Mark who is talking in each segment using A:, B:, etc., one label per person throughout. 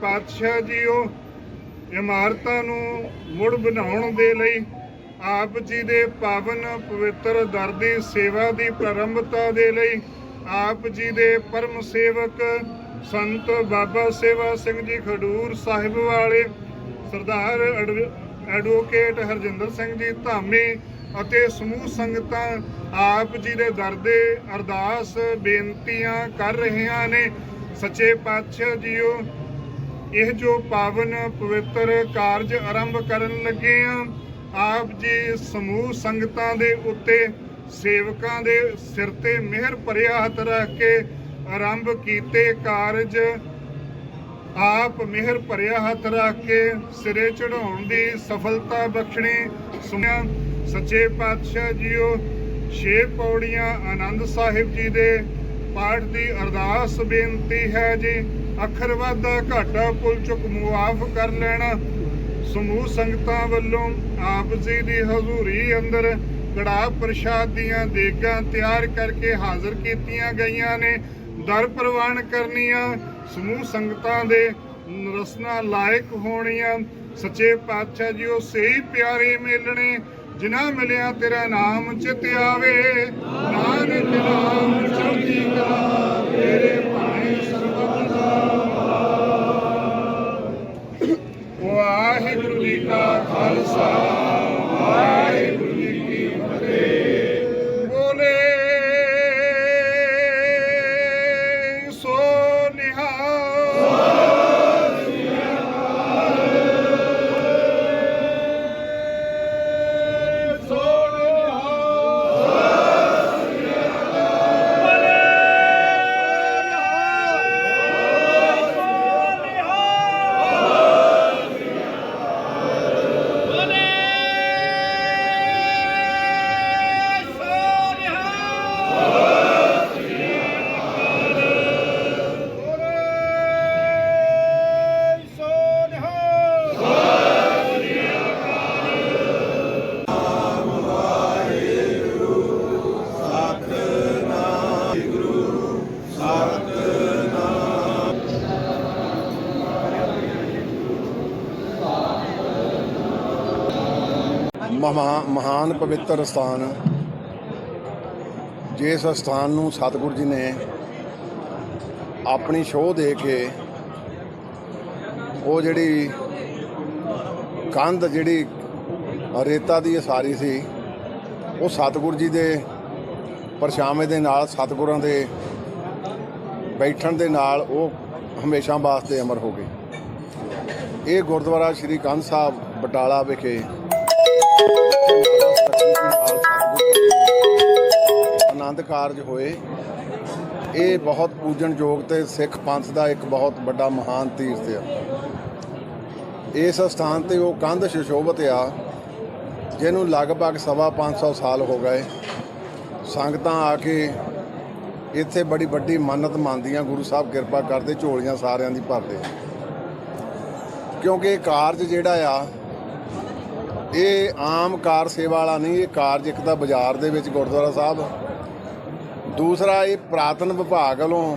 A: ਸੱਚੇ ਪਾਤਸ਼ਾਹ ਜੀਓ, ਇਮਾਰਤਾਂ ਨੂੰ ਮੁੜ ਬਣਾਉਣ ਦੇ ਲਈ ਆਪ ਜੀ ਦੇ ਪਾਵਨ ਪਵਿੱਤਰ ਦਰ ਦੀ ਸੇਵਾ ਦੀ ਪ੍ਰਾਰੰਭਤਾ ਦੇ ਲਈ ਆਪ ਜੀ ਦੇ ਪਰਮ ਸੇਵਕ ਸੰਤ ਬਾਬਾ ਸੇਵਾ ਸਿੰਘ ਜੀ ਖਡੂਰ ਸਾਹਿਬ ਵਾਲੇ, ਸਰਦਾਰ ਐਡਵ- ਐਡਵੋਕੇਟ ਹਰਜਿੰਦਰ ਸਿੰਘ ਜੀ ਧਾਮੀ ਅਤੇ ਸਮੂਹ ਸੰਗਤਾਂ ਆਪ ਜੀ ਦੇ ਦਰ ਦੇ ਅਰਦਾਸ ਬੇਨਤੀਆਂ ਕਰ ਰਹੀਆਂ ਨੇ। ਸੱਚੇ ਪਾਤਸ਼ਾਹ ਜੀਓ ਇਹ ਜੋ ਪਾਵਨ ਪਵਿੱਤਰ ਕਾਰਜ ਆਰੰਭ ਕਰਨ ਲੱਗੇ ਆ, ਆਪ ਜੀ ਸਮੂਹ ਸੰਗਤਾਂ ਦੇ ਉੱਤੇ, ਸੇਵਕਾਂ ਦੇ ਸਿਰ ਤੇ ਮਿਹਰ ਭਰਿਆ ਹੱਥ ਰੱਖ ਕੇ ਆਰੰਭ ਕੀਤੇ ਕਾਰਜ, ਆਪ ਮਿਹਰ ਭਰਿਆ ਹੱਥ ਰੱਖ ਕੇ ਸਿਰੇ ਚੜਾਉਣ ਦੀ ਸਫਲਤਾ ਬਖਸ਼ਣੀ, ਸੁਣਿਆ ਸੱਚੇ ਪਾਤਸ਼ਾਹ ਜੀਓ, ਛੇ ਪੌੜੀਆਂ ਆਨੰਦ ਸਾਹਿਬ ਜੀ ਦੇ ਪਾਠ ਦੀ ਅਰਦਾਸ ਬੇਨਤੀ ਹੈ ਜੀ। ਅੱਖਰ ਵਾਧਾ ਘਾਟਾ ਪੁੱਲ ਚੁੱਕ ਮੁਆਫ ਕਰ ਲੈਣਾ। ਸਮੂਹ ਸੰਗਤਾਂ ਵੱਲੋਂ ਆਪ ਜੀ ਦੀ ਹਜ਼ੂਰੀ ਅੰਦਰ ਕੜਾ ਪ੍ਰਸ਼ਾਦ ਦੀਆਂ ਦੇਗਾਂ ਤਿਆਰ ਕਰਕੇ ਹਾਜ਼ਰ ਕੀਤੀਆਂ ਗਈਆਂ ਨੇ। ਦਰ ਪ੍ਰਵਾਨ ਕਰਨੀਆਂ ਸਮੂਹ ਸੰਗਤਾਂ ਦੇ ਰਸਨਾ ਲਾਇਕ ਹੋਣੀਆਂ। ਸੱਚੇ ਪਾਤਸ਼ਾਹ ਜੀ ਉਹ ਸਹੀ ਪਿਆਰੇ ਮਿਲਣੇ, ਜਿਨ੍ਹਾਂ ਮਿਲਿਆ ਤੇਰਾ ਨਾਮ ਚਿਤ ਆਵੇ। ਨਾਨਕ ਨਾਮ ਚੜ੍ਹਦੀ ਕਲਾ। ਕਾ
B: ਮਹਾਨ ਪਵਿੱਤਰ ਸਥਾਨ ਜਿਸ ਸਥਾਨ ਨੂੰ ਸਤਿਗੁਰੂ ਜੀ ਨੇ ਆਪਣੀ ਸ਼ੋਅ ਦੇ ਕੇ ਉਹ ਜਿਹੜੀ ਕੰਧ, ਜਿਹੜੀ ਰੇਤਾ ਦੀ ਉਸਾਰੀ ਸੀ, ਉਹ ਸਤਿਗੁਰੂ ਜੀ ਦੇ ਪਰਛਾਵੇਂ ਦੇ ਨਾਲ, ਸਤਿਗੁਰਾਂ ਦੇ ਬੈਠਣ ਦੇ ਨਾਲ ਉਹ ਹਮੇਸ਼ਾ ਵਾਸਤੇ ਅਮਰ ਹੋ ਗਈ ਇਹ ਗੁਰਦੁਆਰਾ ਸ੍ਰੀ ਕੰਧ ਸਾਹਿਬ ਬਟਾਲਾ ਵਿਖੇ ਆਨੰਦ ਕਾਰਜ ਹੋਏ। ਇਹ ਬਹੁਤ ਪੂਜਣਯੋਗ ਤੇ ਸਿੱਖ ਪੰਥ ਦਾ ਇੱਕ ਬਹੁਤ ਵੱਡਾ ਮਹਾਨ ਤੀਰਥ ਆ। ਇਸ ਸਥਾਨ ਤੇ ਉਹ ਕੰਧ ਸ਼ਿਸ਼ੋਭਤ ਆ, ਜਿਹਨੂੰ ਲਗਭਗ ਸਵਾ 500 ਸਾਲ ਹੋ ਗਏ। ਸੰਗਤਾਂ ਆ ਕੇ ਇੱਥੇ ਬੜੀ ਵੱਡੀ ਮੰਨਤ ਮੰਨਦੀਆਂ, ਗੁਰੂ ਸਾਹਿਬ ਕਿਰਪਾ ਕਰਦੇ, ਝੋਲੀਆਂ ਸਾਰਿਆਂ ਦੀ ਭਰਦੇ ਕਿਉਂਕਿ ਇਹ ਕਾਰਜ ਜਿਹੜਾ ਆ ਇਹ ਆਮ ਕਾਰ ਸੇਵਾ ਵਾਲਾ ਨਹੀਂ, ਇਹ ਕਾਰਜ ਇੱਕ ਤਾਂ ਬਾਜ਼ਾਰ ਦੇ ਵਿੱਚ ਗੁਰਦੁਆਰਾ ਸਾਹਿਬ। ਦੂਸਰਾ, ਇਹ ਪ੍ਰਾਤਨ ਵਿਭਾਗ ਵੱਲੋਂ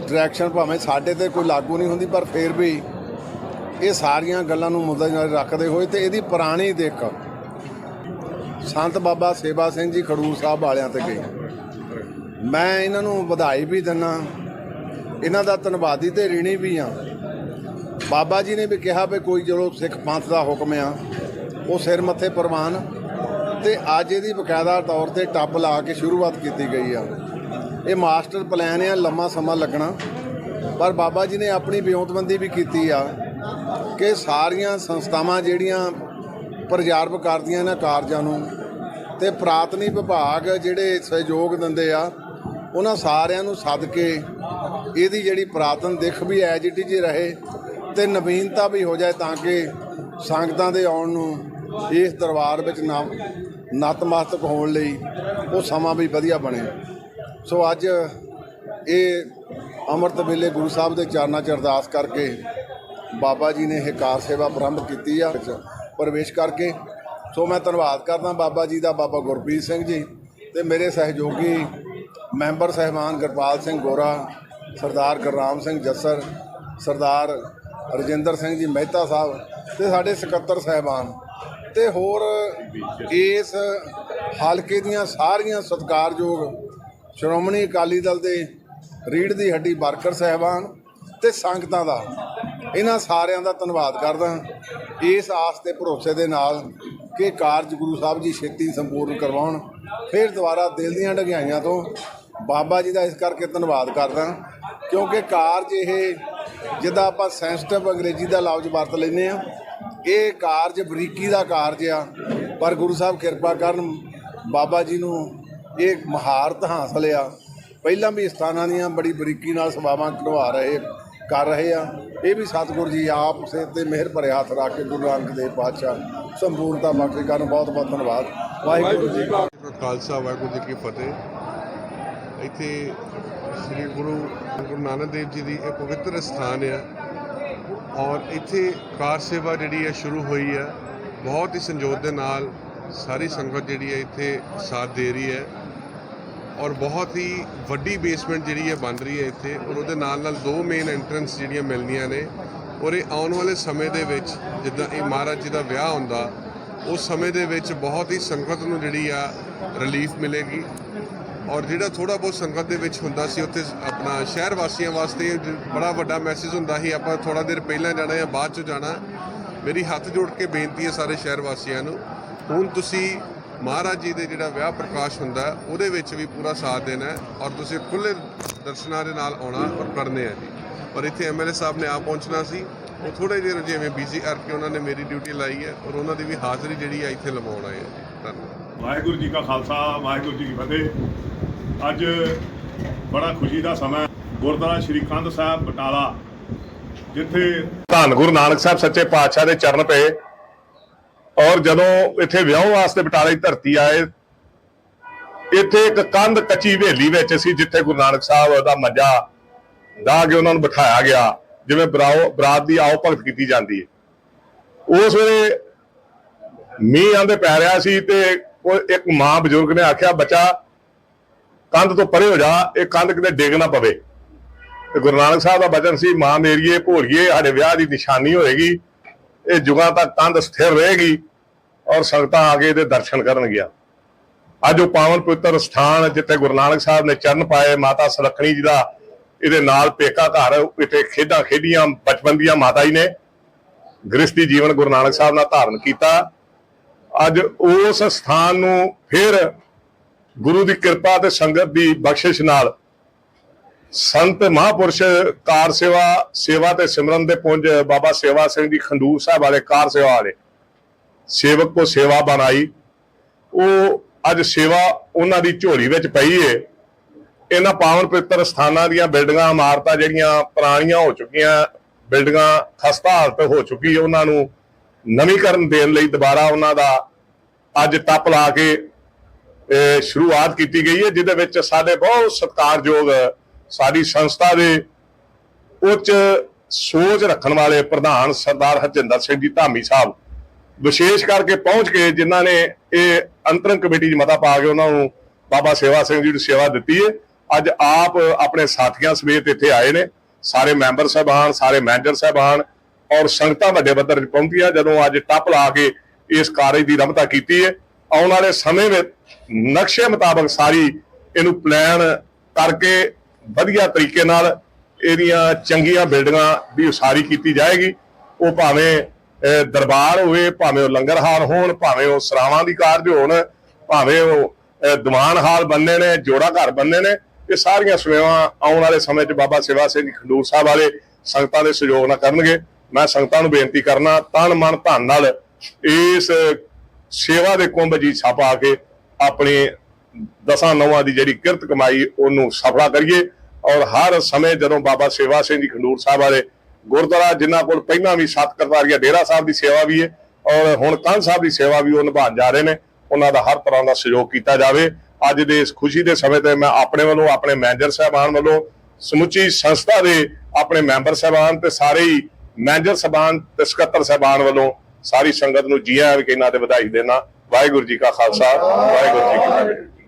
B: ਡਾਇਰੈਕਸ਼ਨ ਭਾਵੇਂ ਸਾਡੇ ਤੇ ਕੋਈ ਲਾਗੂ ਨਹੀਂ ਹੁੰਦੀ, ਪਰ ਫਿਰ ਵੀ ਇਹ ਸਾਰੀਆਂ ਗੱਲਾਂ ਨੂੰ ਮੁੱਦਾ ਰੱਖਦੇ ਹੋਏ ਤੇ ਇਹਦੀ ਪੁਰਾਣੀ ਦੇਖ। ਸੰਤ ਬਾਬਾ ਸੇਵਾ ਸਿੰਘ ਜੀ ਖਡੂਰ ਸਾਹਿਬ ਵਾਲਿਆਂ ਤੇ ਗਈ ਮੈਂ ਇਹਨਾਂ ਨੂੰ ਵਧਾਈ ਵੀ ਦਿੰਨਾ। ਇਹਨਾਂ ਦਾ ਧੰਨਵਾਦੀ ਤੇ ਰੀਣੀ ਵੀ ਆ। ਬਾਬਾ ਜੀ ਨੇ ਵੀ ਕਿਹਾ ਵੀ ਕੋਈ ਚਲੋ ਸਿੱਖ ਪੰਥ ਦਾ ਹੁਕਮ ਆ, ਉਹ ਸਿਰ ਮੱਥੇ ਪ੍ਰਵਾਨ ਤੇ ਅੱਜ ਇਹਦੀ ਬਕਾਇਦਾ ਤੌਰ ਤੇ ਟੱਪ ਲਾ ਕੇ ਸ਼ੁਰੂਆਤ ਕੀਤੀ ਗਈ ਆ। ਇਹ ਮਾਸਟਰ ਪਲਾਨ ਆ, ਲੰਮਾ ਸਮਾਂ ਲੱਗਣਾ। ਪਰ ਬਾਬਾ ਜੀ ਨੇ ਆਪਣੀ ਵਿਉਂਤਬੰਦੀ ਵੀ ਕੀਤੀ ਆ ਕਿ ਸਾਰੀਆਂ ਸੰਸਥਾਵਾਂ ਜਿਹੜੀਆਂ ਪ੍ਰਜਾਰਬ ਕਰਦੀਆਂ ਇਹਨਾਂ ਕਾਰਜਾਂ ਨੂੰ ਤੇ ਪ੍ਰਾਤਨੀ ਵਿਭਾਗ ਜਿਹੜੇ ਸਹਿਯੋਗ ਦਿੰਦੇ ਆ, ਉਹਨਾਂ ਸਾਰਿਆਂ ਨੂੰ ਸੱਦ ਕੇ ਇਹਦੀ ਜਿਹੜੀ ਪ੍ਰਾਤਨ ਦਿੱਖ ਵੀ ਐਜ ਇਟ ਇਜ਼ ਰਹੇ। ਤੇ ਨਵੀਨਤਾ ਵੀ ਹੋ ਜਾਏ ਤਾਂ ਕਿ ਸੰਗਤਾਂ ਦੇ ਆਉਣ ਨੂੰ ਇਸ ਦਰਬਾਰ ਵਿੱਚ ਨਤਮਸਤਕ ਹੋਣ ਲਈ ਉਹ ਸਮਾਂ ਵੀ ਵਧੀਆ ਬਣੇ। ਸੋ ਅੱਜ ਇਹ ਅੰਮ੍ਰਿਤ ਵੇਲੇ ਗੁਰੂ ਸਾਹਿਬ ਦੇ ਚਰਨਾਂ 'ਚ ਅਰਦਾਸ ਕਰਕੇ ਬਾਬਾ ਜੀ ਨੇ ਇਹ ਕਾਰ ਸੇਵਾ ਪ੍ਰਾਰੰਭ ਕੀਤੀ ਆ ਪ੍ਰਵੇਸ਼ ਕਰਕੇ। ਸੋ ਮੈਂ ਧੰਨਵਾਦ ਕਰਦਾ ਬਾਬਾ ਜੀ ਦਾ, ਬਾਬਾ ਗੁਰਪ੍ਰੀਤ ਸਿੰਘ ਜੀ ਤੇ ਮੇਰੇ ਸਹਿਯੋਗੀ ਮੈਂਬਰ ਸਹਿਬਾਨ ਗੁਰਪਾਲ ਸਿੰਘ ਗੋਰਾ, ਸਰਦਾਰ ਗੁਰਰਾਮ ਸਿੰਘ ਜੱਸਰ, ਸਰਦਾਰ ਰਜਿੰਦਰ ਸਿੰਘ ਜੀ ਮਹਿਤਾ ਸਾਹਿਬ ਤੇ ਸਾਡੇ ਸਕੱਤਰ ਸਾਹਿਬਾਨ ਤੇ ਹੋਰ ਇਸ ਹਲਕੇ ਦੀਆਂ ਸਾਰੀਆਂ ਸਤਿਕਾਰਯੋਗ ਸ਼੍ਰੋਮਣੀ ਅਕਾਲੀ ਦਲ ਦੇ ਰੀੜ ਦੀ ਹੱਡੀ ਵਰਕਰ ਸਾਹਿਬਾਨ ਤੇ ਸੰਗਤਾਂ ਦਾ ਇਹਨਾਂ ਸਾਰਿਆਂ ਦਾ ਧੰਨਵਾਦ ਕਰਦਾ ਇਸ ਆਸ ਤੇ ਭਰੋਸੇ ਦੇ ਨਾਲ ਕਿ ਕਾਰਜ ਗੁਰੂ ਸਾਹਿਬ ਜੀ ਛੇਤੀ ਸੰਪੂਰਨ ਕਰਵਾਉਣ, ਫਿਰ ਦੁਬਾਰਾ ਦਿਲ ਦੀਆਂ ਢਗਿਆਈਆਂ ਤੋਂ ਬਾਬਾ ਜੀ ਦਾ ਇਸ ਕਰਕੇ ਧੰਨਵਾਦ ਕਰਦਾ ਕਿਉਂਕਿ ਕਾਰਜ ਇਹ ਜਿੱਦਾਂ ਆਪਾਂ ਸੈਂਸਿਟਿਵ ਅੰਗਰੇਜ਼ੀ ਦਾ ਲਫ਼ਜ਼ ਵਰਤ ਲੈਂਦੇ ਆ ਇਹ ਕਾਰਜ ਬਰੀਕੀ ਦਾ ਕਾਰਜ ਆ, ਪਰ ਗੁਰੂ ਸਾਹਿਬ ਕਿਰਪਾ ਕਰਨ ਬਾਬਾ ਜੀ ਨੂੰ ਇਹ ਮਹਾਰਤ ਹਾਸਲ ਆ। ਪਹਿਲਾਂ ਵੀ ਸਥਾਨਾਂ ਦੀਆਂ ਬੜੀ ਬਰੀਕੀ ਨਾਲ ਸੇਵਾਵਾਂ ਕਰਵਾ ਰਹੇ, ਕਰ ਰਹੇ ਆ। ਇਹ ਵੀ ਸਤਿਗੁਰੂ ਜੀ ਆਪ ਸੇ ਤੇ ਮਿਹਰ ਭਰੇ ਹੱਥ ਰੱਖ ਕੇ ਗੁਰੂ ਨਾਨਕ ਦੇਵ ਪਾਤਸ਼ਾਹ ਸੰਪੂਰਨਤਾ ਬਖਸ਼ੇ ਕਰਨ, ਬਹੁਤ ਬਹੁਤ ਧੰਨਵਾਦ। ਵਾਹਿਗੁਰੂ ਜੀ ਕਾ
C: ਖਾਲਸਾ, ਵਾਹਿਗੁਰੂ ਜੀ ਕੀ ਫਤਿਹ। ਇੱਥੇ ਸ੍ਰੀ ਗੁਰੂ ਗੁਰੂ ਨਾਨਕ ਦੇਵ ਜੀ ਦੀ ਇਹ ਪਵਿੱਤਰ ਸਥਾਨ ਆ। ਔਰ ਇੱਥੇ ਕਾਰ ਸੇਵਾ ਜਿਹੜੀ ਹੈ ਸ਼ੁਰੂ ਹੋਈ ਹੈ ਬਹੁਤ ਹੀ ਸੰਜੋਤ ਦੇ ਨਾਲ ਸਾਰੀ ਸੰਗਤ ਜਿਹੜੀ ਹੈ ਇੱਥੇ ਸਾਥ ਦੇ ਰਹੀ ਹੈ। ਔਰ ਬਹੁਤ ਹੀ ਵੱਡੀ ਬੇਸਮੈਂਟ ਜਿਹੜੀ ਹੈ ਬਣ ਰਹੀ ਹੈ ਇੱਥੇ। ਔਰ ਉਹਦੇ ਨਾਲ ਨਾਲ ਦੋ ਮੇਨ ਐਂਟਰੈਂਸ ਜਿਹੜੀਆਂ ਮਿਲਣੀਆਂ ਨੇ। ਔਰ ਇਹ ਆਉਣ ਵਾਲੇ ਸਮੇਂ ਦੇ ਵਿੱਚ ਜਿੱਦਾਂ ਇਹ ਮਹਾਰਾਜ ਜੀ ਦਾ ਵਿਆਹ ਹੁੰਦਾ, ਉਸ ਸਮੇਂ ਦੇ ਵਿੱਚ ਬਹੁਤ ਹੀ ਸੰਗਤ ਨੂੰ ਜਿਹੜੀ ਆ ਰਿਲੀਫ ਮਿਲੇਗੀ। ਔਰ ਜਿਹੜਾ ਥੋੜਾ ਬਹੁਤ ਸੰਗਤ ਦੇ ਵਿੱਚ ਹੁੰਦਾ ਸੀ, ਉੱਥੇ ਆਪਣਾ ਸ਼ਹਿਰ ਵਾਸੀਆਂ ਵਾਸਤੇ ਬੜਾ ਵੱਡਾ ਮੈਸੇਜ ਹੁੰਦਾ ਸੀ, ਆਪਾਂ ਥੋੜਾ ਦੇਰ ਪਹਿਲਾਂ ਜਾਣਾ ਜਾਂ ਬਾਅਦ ਚ ਜਾਣਾ। ਮੇਰੀ ਹੱਥ ਜੋੜ ਕੇ ਬੇਨਤੀ ਹੈ ਸਾਰੇ ਸ਼ਹਿਰ ਵਾਸੀਆਂ ਨੂੰ, ਹੁਣ ਤੁਸੀਂ ਮਹਾਰਾਜ ਜੀ ਦੇ ਜਿਹੜਾ ਵਿਆਹ ਪ੍ਰਕਾਸ਼ ਹੁੰਦਾ, ਉਹਦੇ ਵਿੱਚ ਵੀ ਪੂਰਾ ਸਾਥ ਦੇਣਾ ਔਰ ਤੁਸੀਂ ਖੁੱਲੇ ਦਰਸ਼ਨਾਂ ਦੇ ਨਾਲ ਆਉਣਾ ਔਰ ਕਰਨੇ ਆ ਜੀ। ਔਰ ਇੱਥੇ ਐਮਐਲਏ ਸਾਹਿਬ ਨੇ ਆ ਪਹੁੰਚਣਾ ਸੀ, ਉਹ ਥੋੜੇ ਜਿਹੇ ਜਿਵੇਂ ਬੀਜ਼ੀ ਕਰਕੇ ਉਹਨਾਂ ਨੇ ਮੇਰੀ ਡਿਊਟੀ ਲਾਈ ਹੈ ਔਰ ਉਹਨਾਂ ਦੀ ਵੀ ਹਾਜ਼ਰੀ ਜਿਹੜੀ ਆ ਇੱਥੇ ਲਵਾਉਣ ਆਏ ਆ ਜੀ। ਧੰਨਵਾਦ।
D: ਵਾਹਿਗੁਰੂ ਜੀ ਕਾ ਖਾਲਸਾ, ਵਾਹਿਗੁਰੂ ਜੀ ਕੀ ਫਤਿਹ। ਅੱਜ ਬੜਾ ਖੁਸ਼ੀ ਦਾ ਸਮਾਂ ਗੁਰਦੁਆਰਾ ਸ਼੍ਰੀ ਕੰਧ ਸਾਹਿਬ, ਬਟਾਲਾ, ਜਿੱਥੇ ਧੰਨ ਗੁਰੂ ਨਾਨਕ ਸਾਹਿਬ ਸੱਚੇ ਪਾਤਸ਼ਾਹ ਦੇ ਚਰਨ ਪਏ ਔਰ ਜਦੋਂ ਇੱਥੇ ਵਿਆਹ ਵਾਸਤੇ ਬਟਾਲੇ ਦੀ ਧਰਤੀ ਆਏ, ਇੱਥੇ ਇੱਕ ਕੰਧ ਕੱਚੀ ਹਵੇਲੀ ਵਿੱਚ ਸੀ ਜਿੱਥੇ ਗੁਰੂ ਨਾਨਕ ਸਾਹਿਬ ਦਾ ਮੰਜਾ ਡਾ ਕੇ ਉਹਨਾਂ ਨੂੰ ਬਿਠਾਇਆ ਗਿਆ, ਜਿਵੇਂ ਬਰਾਓ ਬਰਾਤ ਦੀ ਆਓ ਭਗਤ ਕੀਤੀ ਜਾਂਦੀ ਹੈ। ਉਸ ਵੇਲੇ ਮੀਂਹ ਆਂਦੇ ਪੈ ਰਿਹਾ ਸੀ ਤੇ ਇੱਕ ਮਾਂ ਬਜ਼ੁਰਗ ਨੇ ਆਖਿਆ, ਬੱਚਾ ਕੰਧ ਤੋਂ ਪਰੇ ਹੋ ਜਾ, ਇਹ ਕੰਧ ਕਿਤੇ ਡਿੱਗ ਨਾ ਪਵੇ। ਤੇ ਗੁਰੂ ਨਾਨਕ ਸਾਹਿਬ ਦਾ ਬਚਨ ਸੀ, ਮਾਂ ਮੇਰੀਏ, ਭੋਲੀਏ, ਸਾਡੇ ਵਿਆਹ ਦੀ ਨਿਸ਼ਾਨੀ ਹੋਏਗੀ, ਇਹ ਜੁਗਾਂ ਤੱਕ ਕੰਧ ਸਥਿਰ ਰਹੇਗੀ ਔਰ ਸੰਗਤਾਂ ਆ ਕੇ ਇਹਦੇ ਦਰਸ਼ਨ ਕਰਨਗੀਆਂ। ਅੱਜ ਉਹ ਪਾਵਨ ਪਵਿੱਤਰ ਸਥਾਨ ਜਿੱਥੇ ਗੁਰੂ ਨਾਨਕ ਸਾਹਿਬ ਨੇ ਚਰਨ ਪਾਏ, ਮਾਤਾ ਸੁਲੱਖਣੀ ਜੀ ਦਾ, ਇਹਦੇ ਨਾਲ ਪੇਕਾ ਘਰ, ਇੱਥੇ ਖੇਡਾਂ ਖੇਡੀਆਂ, ਬਚਪਨ ਦੀਆਂ ਮਾਤਾ ਜੀ ਨੇ ਗ੍ਰਸਤੀ ਜੀਵਨ ਗੁਰੂ ਨਾਨਕ ਸਾਹਿਬ ਨਾਲ ਧਾਰਨ ਕੀਤਾ। ਅੱਜ ਉਸ ਸਥਾਨ ਨੂੰ ਫਿਰ ਗੁਰੂ ਦੀ ਕਿਰਪਾ ਤੇ ਸੰਗਤ ਦੀ ਬਖਸ਼ਿਸ਼ ਨਾਲ ਸੰਤ ਮਹਾਪੁਰਸ਼ ਕਾਰ ਸੇਵਾ ਸੇਵਾ ਤੇ ਸਿਮਰਨ ਦੇ ਪੁੰਜ ਬਾਬਾ ਸੇਵਾ ਸਿੰਘ ਜੀ ਖੰਡੂਰ ਸਾਹਿਬ ਵਾਲੇ ਕਾਰ ਸੇਵਾ ਵਾਲੇ ਸੇਵਕ ਕੋ ਸੇਵਾ ਬਣਾਈ ਉਹ ਅੱਜ ਸੇਵਾ ਉਹਨਾਂ ਦੀ ਝੋਲੀ ਵਿੱਚ ਪਈ ਏ। ਇਹਨਾਂ ਪਾਵਨ ਪਵਿੱਤਰ ਸਥਾਨਾਂ ਦੀਆਂ ਬਿਲਡਿੰਗਾਂ, ਇਮਾਰਤਾਂ ਜਿਹੜੀਆਂ ਪੁਰਾਣੀਆਂ ਹੋ ਚੁੱਕੀਆਂ, ਬਿਲਡਿੰਗਾਂ ਖਸਤਾ ਹਾਲਤ ਹੋ ਚੁੱਕੀ ਉਹਨਾਂ ਨੂੰ ਨਵੀਕਰਨ ਦੇਣ ਲਈ ਦੁਬਾਰਾ ਉਹਨਾਂ ਦਾ ਅੱਜ ਟੱਪ ਲਾ ਕੇ ਸ਼ੁਰੂਆਤ ਕੀਤੀ ਗਈ ਹੈ, ਜਿਹਦੇ ਵਿੱਚ ਸਾਡੇ ਬਹੁਤ ਸਤਿਕਾਰਯੋਗ ਸਾਡੀ ਸੰਸਥਾ ਦੇ ਉੱਚ ਸੋਚ ਰੱਖਣ ਵਾਲੇ ਪ੍ਰਧਾਨ ਸਰਦਾਰ ਹਰਜਿੰਦਰ ਸਿੰਘ ਜੀ ਧਾਮੀ ਸਾਹਿਬ, ਵਿਸ਼ੇਸ਼ ਕਰਕੇ ਪਹੁੰਚ ਕੇ ਜਿਨ੍ਹਾਂ ਨੇ ਇਹ ਅੰਤਰੰਗ ਕਮੇਟੀ 'ਚ ਮਤਾ ਪਾ ਕੇ ਉਹਨਾਂ ਨੂੰ ਬਾਬਾ ਸੇਵਾ ਸਿੰਘ ਜੀ ਨੂੰ ਸੇਵਾ ਦਿੱਤੀ ਹੈ। ਅੱਜ ਆਪ ਆਪਣੇ ਸਾਥੀਆਂ ਸਮੇਤ ਇੱਥੇ ਆਏ ਨੇ, ਸਾਰੇ ਮੈਂਬਰ ਸਾਹਿਬਾਨ, ਸਾਰੇ ਮੈਨੇਜਰ ਸਾਹਿਬਾਨ ਔਰ ਸੰਗਤਾਂ ਵੱਡੇ ਪੱਧਰ 'ਤੇ ਪਹੁੰਚੀਆਂ, ਜਦੋਂ ਅੱਜ ਟੱਪ ਲਾ ਕੇ ਇਸ ਕਾਰਜ ਦੀ ਰਮਤਾ ਕੀਤੀ ਹੈ। ਆਉਣ ਵਾਲੇ ਸਮੇਂ ਵਿੱਚ ਨਕਸ਼ੇ ਮੁਤਾਬਕ ਸਾਰੀ ਇਹਨੂੰ ਪਲਾਨ ਕਰਕੇ ਵਧੀਆ ਤਰੀਕੇ ਨਾਲ ਇਹਦੀਆਂ ਚੰਗੀਆਂ ਬਿਲਡਿੰਗਾਂ ਦੀ ਉਸਾਰੀ ਕੀਤੀ ਜਾਏਗੀ। ਉਹ ਭਾਵੇਂ ਦਰਬਾਰ ਹੋਵੇ ਭਾਵੇਂ ਉਹ ਲੰਗਰ ਹਾਲ ਹੋਣ ਭਾਵੇਂ ਉਹ ਸਰਾਵਾਂ ਦੀ ਕਾਰਜ ਹੋਣ ਭਾਵੇਂ ਉਹ ਅਹ, ਦੀਵਾਨ ਹਾਲ ਬੰਨੇ ਨੇ ਜੋੜਾ ਘਰ ਬੰਨੇ ਨੇ ਇਹ ਸਾਰੀਆਂ ਸੇਵਾਵਾਂ ਆਉਣ ਵਾਲੇ ਸਮੇਂ 'ਚ ਬਾਬਾ ਸੇਵਾ ਸਿੰਘ ਜੀ ਖੰਡੂਰ ਸਾਹਿਬ ਵਾਲੇ ਸੰਗਤਾਂ ਦੇ ਸਹਿਯੋਗ ਨਾਲ ਕਰਨਗੇ। ਮੈਂ ਸੰਗਤਾਂ ਨੂੰ ਬੇਨਤੀ ਕਰਨਾ ਤਨ ਮਨ ਧਨ ਨਾਲ ਇਸ ਸੇਵਾ ਦੇ ਕੁੰਭ ਜੀ ਛਾਪਾ ਕੇ ਆਪਣੇ ਦਸਾਂ ਨਵਾਂ ਦੀ ਜਿਹੜੀ ਕਿਰਤ ਕਮਾਈ ਉਹਨੂੰ ਸਫਲਾ ਕਰੀਏ। ਔਰ ਹਰ ਸਮੇਂ ਜਦੋਂ ਬਾਬਾ ਸੇਵਾ ਸਿੰਘ ਜੀ ਖੰਡੂਰ ਸਾਹਿਬ ਵਾਲੇ ਗੁਰਦੁਆਰਾ ਜਿਨ੍ਹਾਂ ਕੋਲ ਪਹਿਲਾਂ ਵੀ ਸੱਤ ਕਰਤਾਰੀਆ ਡੇਰਾ ਸਾਹਿਬ ਦੀ ਸੇਵਾ ਵੀ ਹੈ ਔਰ ਹੁਣ ਕੰਨ ਸਾਹਿਬ ਦੀ ਸੇਵਾ ਵੀ ਉਹ ਨਿਭਾਉਣ ਜਾ ਰਹੇ ਨੇ, ਉਹਨਾਂ ਦਾ ਹਰ ਤਰ੍ਹਾਂ ਦਾ ਸਹਿਯੋਗ ਕੀਤਾ ਜਾਵੇ। ਅੱਜ ਦੇ ਇਸ ਖੁਸ਼ੀ ਦੇ ਸਮੇਂ ਤੇ ਮੈਂ ਆਪਣੇ ਵੱਲੋਂ, ਆਪਣੇ ਮੈਨੇਜਰ ਸਾਹਿਬਾਨ ਵੱਲੋਂ, ਸਮੁੱਚੀ ਸੰਸਥਾ ਦੇ ਆਪਣੇ ਮੈਂਬਰ ਸਾਹਿਬਾਨ ਤੇ ਸਾਰੇ ਹੀ ਮੈਨੇਜਰ ਸਾਹਿਬਾਨ ਤੇ ਸਕੱਤਰ ਸਾਹਿਬਾਨ ਵੱਲੋਂ ਸਾਰੀ ਸੰਗਤ ਨੂੰ ਜੀ ਆਇਆਂ ਵੀ ਕਹਿਣਾ ਤੇ ਵਧਾਈ ਦੇਣਾ। ਵਾਹਿਗੁਰੂ ਜੀ ਕਾ ਖਾਲਸਾ, ਵਾਹਿਗੁਰੂ ਜੀ ਕੀ ਫਤਿਹ।